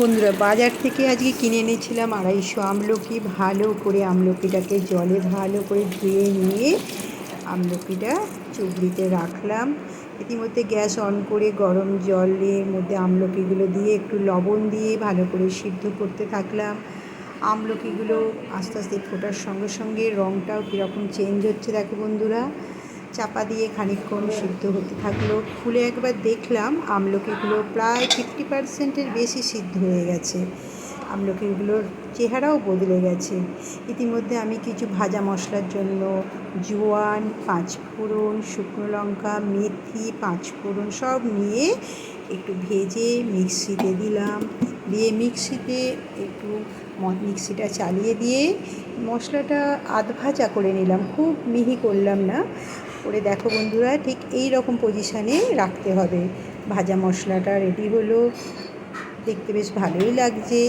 বন্ধুরা, বাজার থেকে আজকে কিনে এনেছিলাম আড়াইশো আমলকি। ভালো করে আমলকিটাকে জলে ভালো করে ধুয়ে নিয়ে আমলকিটা চুবড়িতে রাখলাম। ইতিমধ্যে গ্যাস অন করে গরম জলের মধ্যে আমলকিগুলো দিয়ে একটু লবণ দিয়ে ভালো করে সিদ্ধ করতে থাকলাম। আমলকিগুলো আস্তে আস্তে ফোটার সঙ্গে সঙ্গে রঙটাও কীরকম চেঞ্জ হচ্ছে দেখো বন্ধুরা। চাপা দিয়ে খানিকক্ষণ সিদ্ধ হতে থাকল। খুলে একবার দেখলাম আমলকিগুলো প্রায় ফিফটি পার্সেন্টের বেশি সিদ্ধ হয়ে গেছে। আমলকিগুলোর চেহারাও বদলে গেছে। ইতিমধ্যে আমি কিছু ভাজা মশলার জন্য জোয়ান পাঁচফোড়ন শুকনো লঙ্কা, মেথি পাঁচফোড়ন সব নিয়ে একটু ভেজে মিক্সিতে দিলাম। দিয়ে মিক্সিতে একটু মিক্সিটা চালিয়ে দিয়ে মশলাটা আধ ভাজা করে নিলাম। খুব মিহি করলাম না। করে দেখো বন্ধুরা, ঠিক এই রকম পজিশানে রাখতে হবে। ভাজা মশলাটা রেডি হলো। দেখতে বেশ ভালোই লাগছে।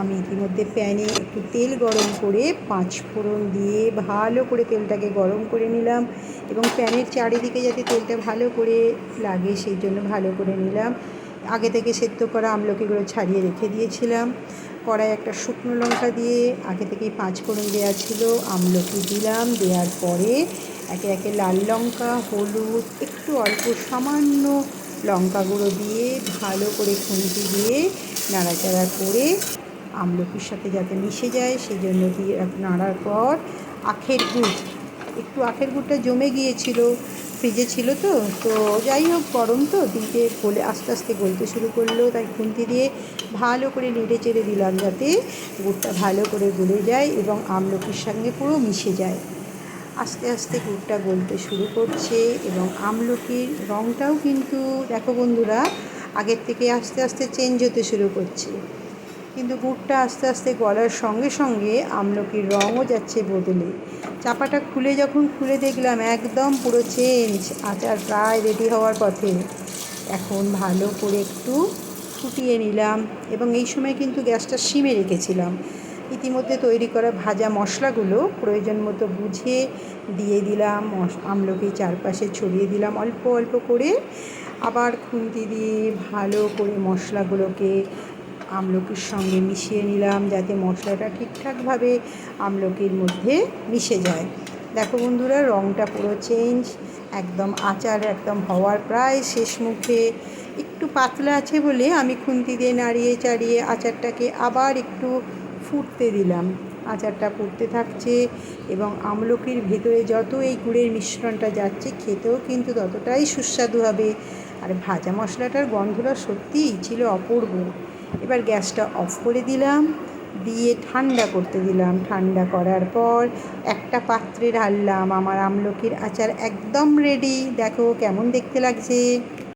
আমি ইতিমধ্যে প্যানে একটু তেল গরম করে পাঁচ ফোড়ন দিয়ে ভালো করে তেলটাকে গরম করে নিলাম এবং প্যানের চারিদিকে যাতে তেলটা ভালো করে লাগে, সেই জন্য ভালো করে নিলাম। আগে থেকে সেদ্ধ করা আমলকিগুলো ছাড়িয়ে রেখে দিয়েছিলাম। কড়াই একটা শুকনো লঙ্কা দিয়ে আগে থেকেই পাঁচ ফোড়ন দেওয়া ছিল, আমলকি দিলাম, দেওয়ার পরে একে একে লাল লঙ্কা, হলুদ, একটু অল্প সামান্য লঙ্কা গুঁড়ো দিয়ে ভালো করে খুন্তি দিয়ে নাড়াচাড়া করে আমলকির সাথে যাতে মিশে যায় সেই জন্য দিয়ে নাড়ার পর আখের গুড়। একটু আখের গুড়টা জমে গিয়েছিল ফ্রিজে ছিল তো তো যাই হোক, গরম তো দিতে গলে আস্তে আস্তে গলতে শুরু করল, তাই খুন্তি দিয়ে ভালো করে নেড়ে চেড়ে দিলাম যাতে গুড়টা ভালো করে গলে যায় এবং আমলকির সঙ্গে পুরো মিশে যায়। আস্তে আস্তে গুড়টা গলতে শুরু করছে এবং আমলকির রঙটাও কিন্তু, দেখো বন্ধুরা, আগের থেকে আস্তে আস্তে চেঞ্জ হতে শুরু করছে। কিন্তু গুড়টা আস্তে আস্তে গলার সঙ্গে সঙ্গে আমলকির রঙও যাচ্ছে বদলে। চাপাটা খুলে যখন খুলে দেখলাম, একদম পুরো চেঞ্জ আচার প্রায় রেডি হওয়ার পথে। এখন ভালো করে একটু ফুটিয়ে নিলাম এবং এই সময় কিন্তু গ্যাসটা সিমে রেখেছিলাম। ইতিমধ্যে তৈরি করা ভাজা মশলাগুলো প্রয়োজন মতো বুঝে দিয়ে দিলাম আমলকি চারপাশে ছড়িয়ে দিলাম অল্প অল্প করে। আবার খুন্তি দিয়ে ভালো করে মশলাগুলোকে আমলকির সঙ্গে মিশিয়ে নিলাম যাতে মশলাটা ঠিকঠাকভাবে আমলকির মধ্যে মিশে যায়। দেখো বন্ধুরা রঙটা পুরো চেঞ্জ একদম আচার একদম হওয়ার প্রায় শেষ মুখে। একটু পাতলা আছে বলে আমি খুন্তি দিয়ে নাড়িয়ে চাড়িয়ে আচারটাকে আবার একটু ফুটতে দিলাম। আচারটা ফুটতে থাকছে এবং আমলকির ভেতরে যত এই গুড়ের মিশ্রণটা যাচ্ছে, খেতেও কিন্তু ততটাই সুস্বাদু হবে। আর ভাজা মশলাটার গন্ধটা সত্যিই ছিল অপূর্ব। এবার গ্যাসটা অফ করে দিলাম, দিয়ে ঠান্ডা করতে দিলাম। ঠান্ডা করার পর একটা পাত্রে ঢাললাম, আমার আমলকির আচার একদম রেডি দেখো কেমন দেখতে লাগছে।